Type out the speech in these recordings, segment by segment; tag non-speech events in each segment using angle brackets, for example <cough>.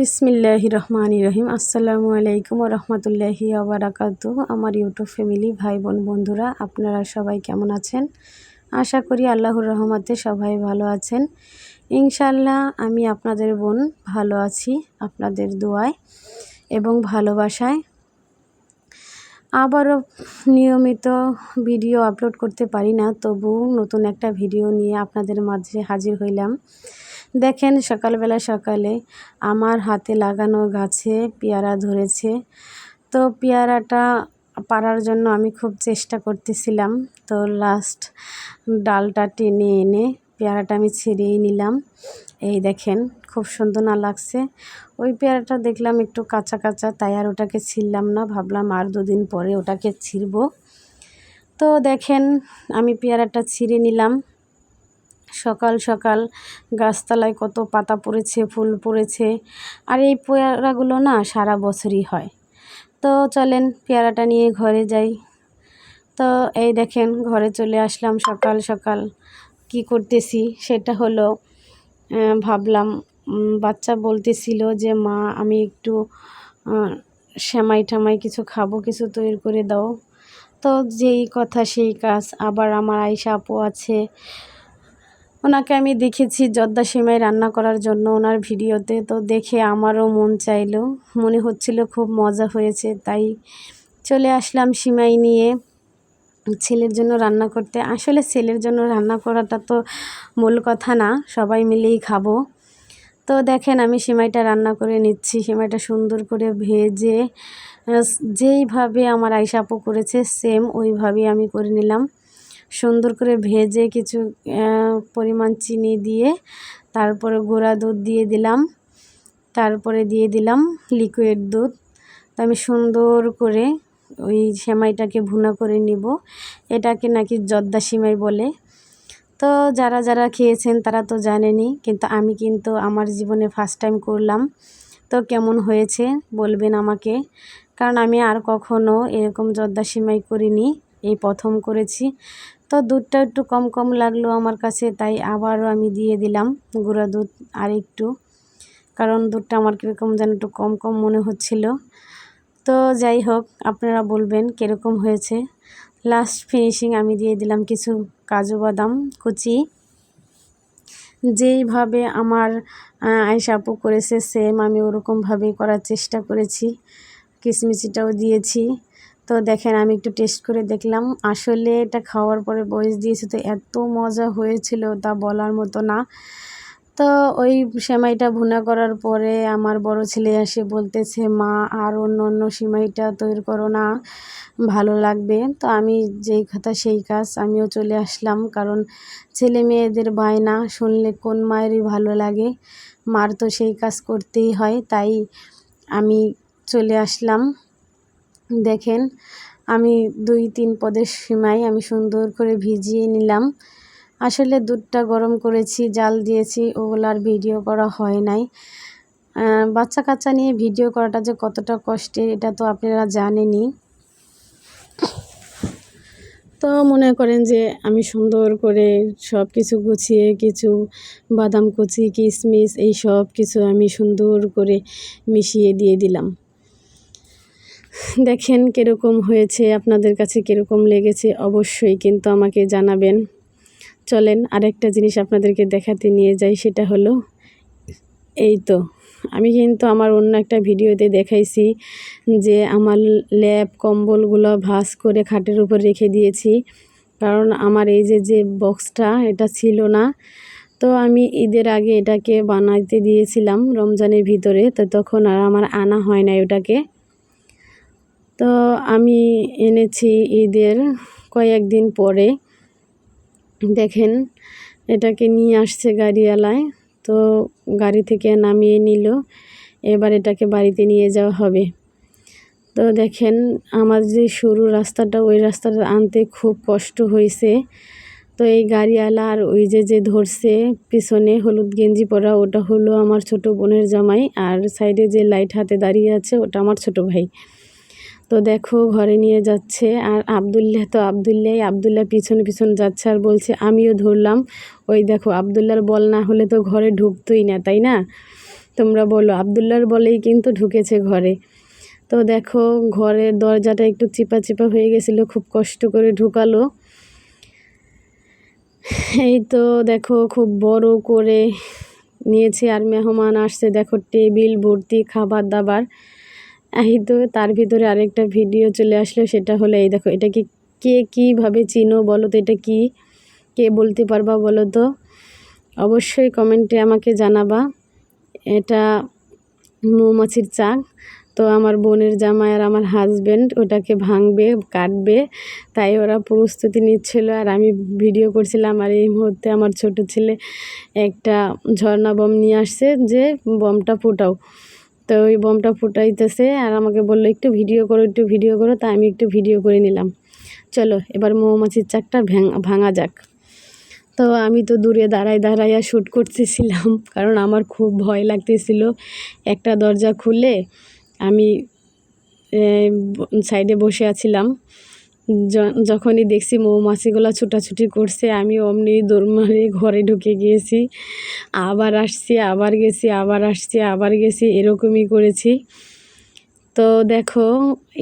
বিসমিল্লাহি রহমানি রহিম। আসসালামু আলাইকুম রহমতুল্লাহি আবরাকাতু আমার ইউটিউব ফ্যামিলি ভাই বোন বন্ধুরা, আপনারা সবাই কেমন আছেন? আশা করি আল্লাহর রহমতে সবাই ভালো আছেন। ইনশাল্লাহ আমি আপনাদের বোন ভালো আছি, আপনাদের দোয়ায় এবং ভালোবাসায়। আবারও নিয়মিত ভিডিও আপলোড করতে পারি না তবু নতুন একটা ভিডিও নিয়ে আপনাদের মাঝে হাজির হইলাম। দেখেন সকালবেলা সকালে আমার হাতে লাগানো গাছে পেয়ারা ধরেছে। তো পেয়ারাটা পারার জন্য আমি খুব চেষ্টা করতেছিলাম। তো লাস্ট ডালটা টেনে এনে পেয়ারাটা আমি ছিঁড়েই নিলাম। এই দেখেন, খুব সুন্দর না লাগছে। ওই পেয়ারাটা দেখলাম একটু কাঁচা কাঁচা, তাই আর ওটাকে ছিঁড়লাম না। ভাবলাম আর দুদিন পরে ওটাকে ছিঁড়ব। তো দেখেন, আমি পেয়ারাটা ছিঁড়ে নিলাম। সকাল সকাল গাছতলায় কত পাতা পড়েছে, ফুল পড়েছে। আর এই পেয়ারাগুলো না সারা বছরই হয়। তো চলেন পেয়ারাটা নিয়ে ঘরে যাই। তো এই দেখেন ঘরে চলে আসলাম সকাল সকাল। কি করতেছি? সেটা হলো ভাবলাম বাচ্চা বলতেছিল যে, মা, আমি একটু শ্যামাই ঠামাই কিছু খাব, কিছু তৈরি করে দাও। তো যেই কথা সেই কাজ। আবার আমার আয়সা আপু আছে। ওনাকে আমি দেখেছি জর্দা সেমাই রান্না করার জন্য ওনার ভিডিওতে। তো দেখে আমারও মন চাইলো। মনে হচ্ছিল খুব মজা হয়েছে, তাই চলে আসলাম সিমাই নিয়ে। ছেলের জন্য রান্না করতে। আসলে ছেলের জন্য রান্না করাটা তো মূল কথা না, সবাই মিলেই খাব। তো দেখেন আমি সিমাইটা রান্না করে নিচ্ছি। সিমাইটা সুন্দর করে ভেজে যেইভাবে আমার আইসাপো করেছে, সেম ওইভাবেই আমি করে নিলাম। সুন্দর করে ভেজে কিছু পরিমাণ চিনি দিয়ে তারপরে গোড়া দুধ দিয়ে দিলাম। তারপরে দিয়ে দিলাম লিকুইড দুধ। তো আমি সুন্দর করে ওই সেমাইটাকে ভুনা করে নিব। এটাকে নাকি জর্দা সিমাই বলে। তো যারা যারা খেয়েছেন তারা তো জানেনি কিন্তু আমি কিন্তু আমার জীবনে ফার্স্ট টাইম করলাম। তো কেমন হয়েছে বলবেন আমাকে। কারণ আমি আর কখনো এরকম জর্দা সিমাই করিনি, এই প্রথম করেছি। তো দুধটা একটু কম কম লাগল আমার কাছে, তাই আবারও আমি দিয়ে দিলাম গুঁড়া দুধ আর একটু। কারণ দুধটা আমার কীরকম যেন একটু কম কম মনে হচ্ছিল। তো যাই হোক, আপনারা বলবেন কীরকম হয়েছে। লাস্ট ফিনিশিং আমি দিয়ে দিলাম কিছু কাজু বাদাম কুচি। যেইভাবে আমার আয়সাপু করেছে সেম আমি ওরকমভাবেই করার চেষ্টা করেছি। কিশমিশিটাও দিয়েছি। তো দেখেন, আমি একটু টেস্ট করে দেখলাম। আসলে এটা খাওয়ার পরে বয়স দিয়েছে তো এত মজা হয়েছিল তা বলার মতো না। তো ওই সেমাইটা ভুনা করার পরে আমার বড় ছেলে এসে বলতেছে, মা, আর অন্য অন্য সিমাইটা তৈরি করো না, ভালো লাগবে। তো আমি যেই কথা সেই কাজ, আমিও চলে আসলাম। কারণ ছেলে মেয়েদের বায়না শুনলে কোন মায়েরই ভালো লাগে? মার তো সেই কাজ করতেই হয়, তাই আমি চলে আসলাম। দেখেন, আমি দুই তিন পদের সীমায় আমি সুন্দর করে ভিজিয়ে নিলাম। আসলে দুধটা গরম করেছি, জাল দিয়েছি ওগুলার ভিডিও করা হয় নাই। বাচ্চা কাচ্চা নিয়ে ভিডিও করাটা যে কতটা কষ্টের, এটা তো আপনারা জানেনই। তো মনে করেন যে আমি সুন্দর করে সব কিছু গুছিয়ে, কিছু বাদাম কুচি, কিশমিশ, এই সব কিছু আমি সুন্দর করে মিশিয়ে দিয়ে দিলাম। দেখেন কীরকম হয়েছে, আপনাদের কাছে কীরকম লেগেছে, অবশ্যই কিন্তু আমাকে জানাবেন। চলেন আরেকটা জিনিস আপনাদেরকে দেখাতে নিয়ে যাই, সেটা হলো, এই তো, আমি কিন্তু আমার অন্য একটা ভিডিওতে দেখাইছি যে আমার ল্যাব কম্বলগুলো ভাস করে খাটের উপর রেখে দিয়েছি। কারণ আমার এই যে যে বক্সটা, এটা ছিল না। তো আমি ঈদের আগে এটাকে বানাইতে দিয়েছিলাম রমজানের ভিতরে, তো তখন আর আমার আনা হয় না ওটাকে। তো আমি এনেছি ঈদের কয়েকদিন পরে। দেখেন, এটাকে নিয়ে আসছে গাড়িওয়ালায়। তো গাড়ি থেকে নামিয়ে নিল। এবার এটাকে বাড়িতে নিয়ে যাওয়া হবে। তো দেখেন, আমার যে সরু রাস্তাটা, ওই রাস্তাটা আনতে খুব কষ্ট হয়েছে। তো এই গাড়িওয়ালা আর ওই যে যে ধরছে, পিছনে হলুদ গেঞ্জি পরা, ওটা হলো আমার ছোট বোনের জামাই। আর সাইডে যে লাইট হাতে দাঁড়িয়ে আছে, ওটা আমার ছোট ভাই। তো দেখো, ঘরে নিয়ে যাচ্ছে। আর আবদুল্লাহ তো আবদুল্লাহ আবদুল্লাহ পিছন পিছন যাচ্ছে আর বলছে, আমিও ধরলাম। ওই দেখো আবদুল্লার বল না হলে তো ঘরে ঢুকতোই না, তাই না? তোমরা বলো আবদুল্লার বলেই কিন্তু ঢুকেছে ঘরে। তো দেখো, ঘরের দরজাটা একটু চিপা চিপা হয়ে গেছিল, খুব কষ্ট করে ঢুকালো। এই তো দেখো, খুব বড় করে নিয়েছে আর মেহমান আসছে। দেখো, টেবিল, ভর্তি, খাবার দাবার। এই তো তার ভিতরে আরেকটা ভিডিও চলে আসলো, সেটা হলো এই দেখো, এটা কি, কে কীভাবে চিনো বলো তো, এটা কি, কে বলতে পারবা বলো তো? অবশ্যই কমেন্টে আমাকে জানাবা। এটা মৌমাছির চাক, তো আমার বোনের জামাই আর আমার হাজব্যান্ড ওটাকে ভাঙবে, কাটবে, তাই ওরা প্রস্তুতি নিচ্ছিল আর আমি ভিডিও করছিলাম আর এই মুহূর্তে আমার ছোট ছেলে একটা ঝর্ণা বম নিয়ে আসছে যে বমটা ফুটাও। তো ওই বোমটা ফুটাইতেছে আর আমাকে বলল, একটু ভিডিও করো, একটু ভিডিও করো। তাই আমি একটু ভিডিও করে নিলাম। চলো, এবার মৌমাছির চাকটা ভাঙা যাক। তো আমি তো দূরে দাঁড়ায় দাঁড়াইয়া শ্যুট করতেছিলাম, <laughs> কারণ আমার খুব ভয় লাগতেছিল। একটা দরজা খুলে আমি সাইডে বসে আছিলাম। যখনই দেখছি মৌমাছিগুলো ছুটাছুটি করছে, আমি অমনি দৌড় ঘরে ঢুকে গিয়েছি। আবার আসছি, আবার গেছি, আবার আসছি, আবার গেছি, এরকমই করেছি। তো দেখো,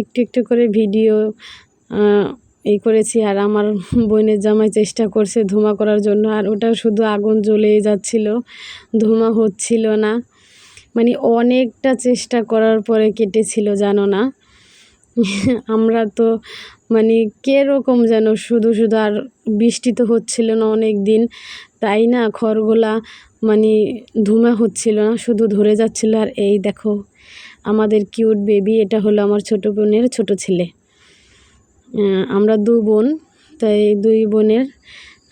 একটু একটু করে ভিডিও এই করেছি আর আমার বোনের জামাই চেষ্টা করছে ধুমা করার জন্য আর ওটা শুধু আগুন জ্বলেই যাচ্ছিল, ধুমা হচ্ছিল না। মানে অনেকটা চেষ্টা করার পরে কেটেছিল, জানো না? <laughs> আমরা তো মানে কীরকম যেন শুধু শুধু আর বৃষ্টি তো হচ্ছিল না অনেক দিন। তাই না? খড়গোলা মানে ধুমা হচ্ছিল না, শুধু ধরে যাচ্ছিল। আর এই দেখো, আমাদের কিউট বেবি এটা হলো আমার ছোটো বোনের ছোট ছেলে। আমরা দু বোন, তাই দুই বোনের,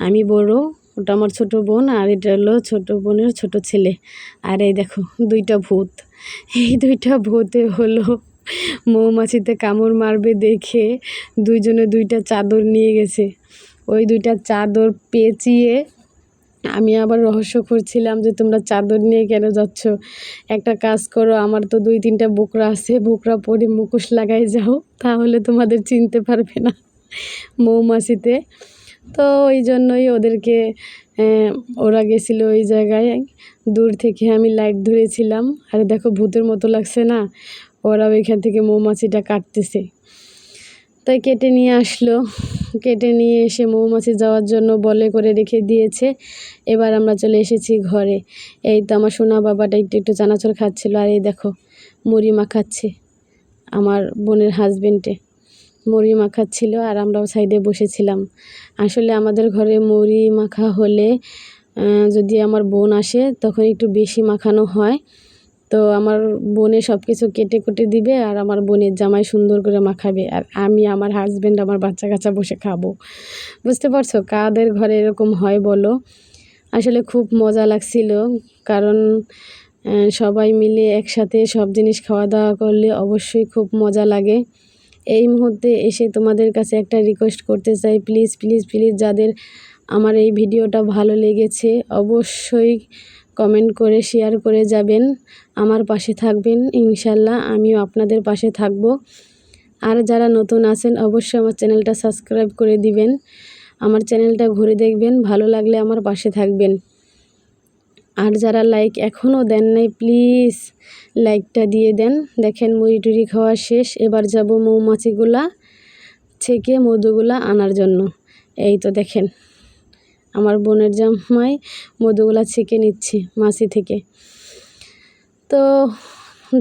আমি বড়, ওটা আমার ছোট বোন আর এটা হলো ছোট বোনের ছোট ছেলে। আর এই দেখো, দুইটা ভূত। এই দুইটা ভূতে হলো মৌমাছিতে কামড় মারবে দেখে দুইজনে দুইটা চাদর নিয়ে গেছে। ওই দুইটা চাদর পেঁচিয়ে আমি আবার রহস্য করছিলাম যে তোমরা চাদর নিয়ে কেন যাচ্ছ। একটা কাজ করো, আমার তো দুই তিনটা বোকরা আছে, বোকরা পরে মুখোশ লাগাই যাও, তাহলে তোমাদের চিনতে পারবে না মৌমাছিতে। তো ওই জন্যই ওদেরকে ওরা গেছিল ওই জায়গায়। দূর থেকে আমি লাইট ধরেছিলাম। আর দেখো, ভূতের মতো লাগছে না। ওরা ওইখান থেকে মৌমাছিটা কাটতেছে। তাই কেটে নিয়ে আসলো। কেটে নিয়ে এসে মৌমাছি যাওয়ার জন্য বলে করে রেখে দিয়েছে। এবার আমরা চলে এসেছি ঘরে। এই তো আমার সোনা বাবাটা একটু একটু চানাচুর খাচ্ছিলো। আর এই দেখো মুড়ি মাখাচ্ছে আমার বোনের হাজবেন্ডে মুড়ি মাখাচ্ছিল আর আমরাও সাইডে বসেছিলাম। আসলে আমাদের ঘরে মুড়ি মাখা হলে যদি আমার বোন আসে, তখন একটু বেশি মাখানো হয়। তো আমার বোনে সব কিছু কেটে কুটে দিবে আর আমার বোনের জামাই সুন্দর করে মাখাবে আর আমি আমার হাজব্যান্ড আমার বাচ্চা কাচ্চা বসে খাব। বুঝতে পারছ? কাদের ঘরে এরকম হয় বলো? আসলে খুব মজা লাগছিল কারণ সবাই মিলে একসাথে সব জিনিস খাওয়া দাওয়া করলে অবশ্যই খুব মজা লাগে। এই মুহূর্তে এসে তোমাদের কাছে একটা রিকোয়েস্ট করতে চাই। প্লিজ প্লিজ প্লিজ যাদের আমার এই ভিডিওটা ভালো লেগেছে, অবশ্যই কমেন্ট করে শেয়ার করে যাবেন। আমার পাশে থাকবেন, ইনশাল্লাহ আমিও আপনাদের পাশে থাকব। আর যারা নতুন আছেন, অবশ্যই আমার চ্যানেলটা সাবস্ক্রাইব করে দিবেন। আমার চ্যানেলটা ঘুরে দেখবেন, ভালো লাগলে আমার পাশে থাকবেন। আর যারা লাইক এখনও দেন নাই, প্লিজ লাইকটা দিয়ে দেন। দেখেন, মুড়ি টুড়ি খাওয়া শেষ। এবার যাব মৌমাছিগুলা থেকে মধুগুলা আনার জন্য। এই তো দেখেন। আমার বোনের জামাই মধুগুলা ছেঁকে নিচ্ছে মাছি থেকে। তো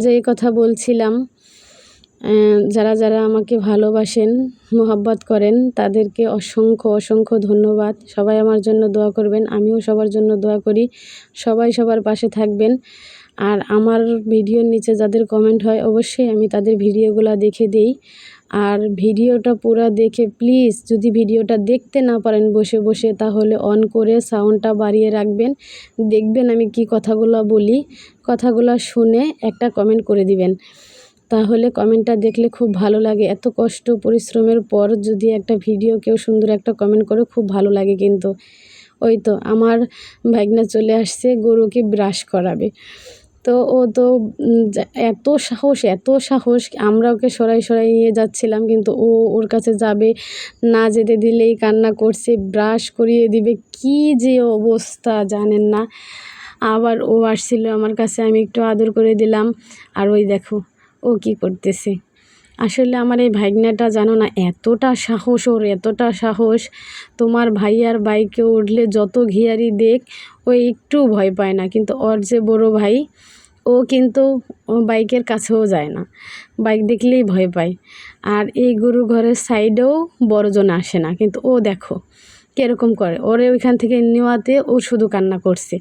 যেই কথা বলছিলাম যারা যারা আমাকে ভালোবাসেন, মোহাব্বত করেন, তাদেরকে অসংখ্য অসংখ্য ধন্যবাদ। সবাই আমার জন্য দোয়া করবেন, আমিও সবার জন্য দোয়া করি। সবাই সবার পাশে থাকবেন। আর আমার ভিডিওর নিচে যাদের কমেন্ট হয়, অবশ্যই আমি তাদের ভিডিওগুলো দেখে দিই। আর ভিডিওটা পুরো দেখে প্লিজ যদি ভিডিওটা দেখতে না পারেন বসে বসে, তাহলে অন করে সাউন্ডটা বাড়িয়ে রাখবেন। দেখবেন আমি কি কথাগুলো বলি। কথাগুলো শুনে একটা কমেন্ট করে দিবেন। তাহলে কমেন্টটা দেখলে খুব ভালো লাগে। এত কষ্ট, পরিশ্রমের পর যদি একটা ভিডিও কেউ সুন্দর একটা কমেন্ট করে, খুব ভালো লাগে কিন্তু। ওই তো, আমার ভাগনা চলে আসছে, গরুকে ব্রাশ করাবে। তো ও তো এত সাহস এত সাহস, আমরা ওকে সরাই সরাই নিয়ে যাচ্ছিলাম, কিন্তু ও ওর কাছে যাবে না যেতে দিলেই কান্না করছে, ব্রাশ করিয়ে দিবে, কি যে অবস্থা জানেন না। আবার ও আসছিল আমার কাছে, আমি একটু আদর করে দিলাম, আর ওই দেখো, ও কি করতেছে। আসলে আমার এই ভাগ্নাটা জানো না, এতটা সাহস ওর, এতটা সাহস। তোমার ভাইয়ার বাইকে উঠলে যত ঘিয়ারি দেখ ও একটু ভয় পায় না। কিন্তু ওর যে বড় ভাই, ও কিন্তু বাইকের কাছেও যায় না। বাইক দেখলেই ভয় পায়। আর এই গরু ঘরের সাইডেও বড়জন আসে না। কিন্তু ও দেখো কীরকম করে। ওরে ওইখান থেকে নেওয়াতে ও শুধু কান্না করছে।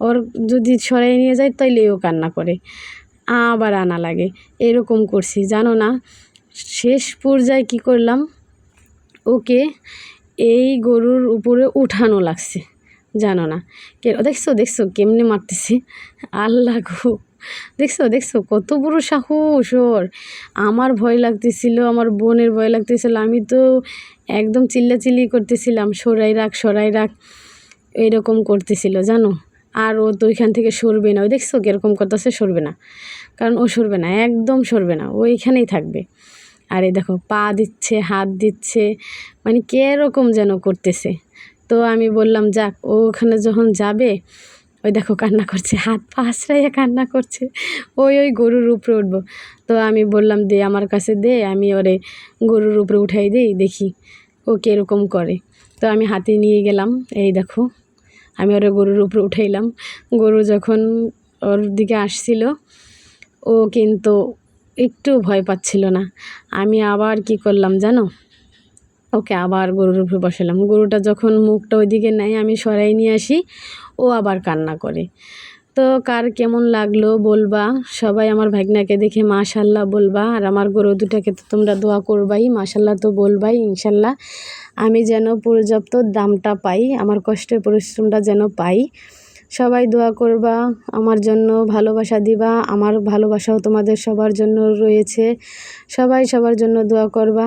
ওর যদি সরাই নিয়ে যায়, তাইলে ও কান্না করে। আবার আনা লাগে। এরকম করছি। জানো না, শেষ পর্যায়ে কী করলাম? ওকে এই গরুর উপরে উঠানো লাগছে। জানো না। কে, দেখছ দেখছ, কেমনে মারতেছে? আল্লাহ গো। দেখছ দেখছ, কত বড় সাহস ওর। আমার ভয় লাগতেছিল, আমার বোনের ভয় লাগতেছিল, আমি তো একদম চিল্লাচিল্লি করতেছিলাম, সরাই রাখ সরাই রাখ, এরকম করতেছিল, জানো? আর ও তো ওইখান থেকে সরবে না। ওই দেখছ, কীরকম করতেছে, সরবে না। কারণ ও সরবে না, একদম সরবে না, ও এইখানেই থাকবে। আর এই দেখো, পা দিচ্ছে, হাত দিচ্ছে মানে কীরকম যেন করতেছে। তো আমি বললাম, যাক, ও ওখানে যখন যাবে, ওই দেখো কান্না করছে, হাত পা আশ্রাইয়া কান্না করছে, ওই ওই গরুর উপরে উঠবো। তো আমি বললাম, দে, আমার কাছে দে, আমি ওরে গরুর উপরে উঠাই দিই, দেখি ও কীরকম করে। তো আমি হাতে নিয়ে গেলাম, এই দেখো, আমি ওরে গরুর উপরে উঠাইলাম। গরু যখন ওর দিকে আসছিল, ও কিন্তু একটু ভয় পাচ্ছিল না। আমি আবার কি করলাম জানো ওকে আবার গরুর উপরে বসালাম। গরুটা যখন মুখটা ওইদিকে নেয়, আমি সরাই নিয়ে আসি, ও আবার কান্না করে। তো কার কেমন লাগল বলবা? সবাই আমার ভাগনাকে দেখে মাশাল্লাহ বলবা। আর আমার গরু দুটাকে তো তোমরা দোয়া করবাই, মাশাল্লাহ তো বলবাই, ইনশাল্লাহ। আমি যেন পর্যাপ্ত দামটা পাই, আমার কষ্টের পরিশ্রমটা যেন পাই। সবাই দোয়া করবা, আমার জন্য ভালোবাসা দিবা, আমার ভালোবাসাও তোমাদের সবার জন্য রয়েছে। সবাই সবার জন্য দোয়া করবা।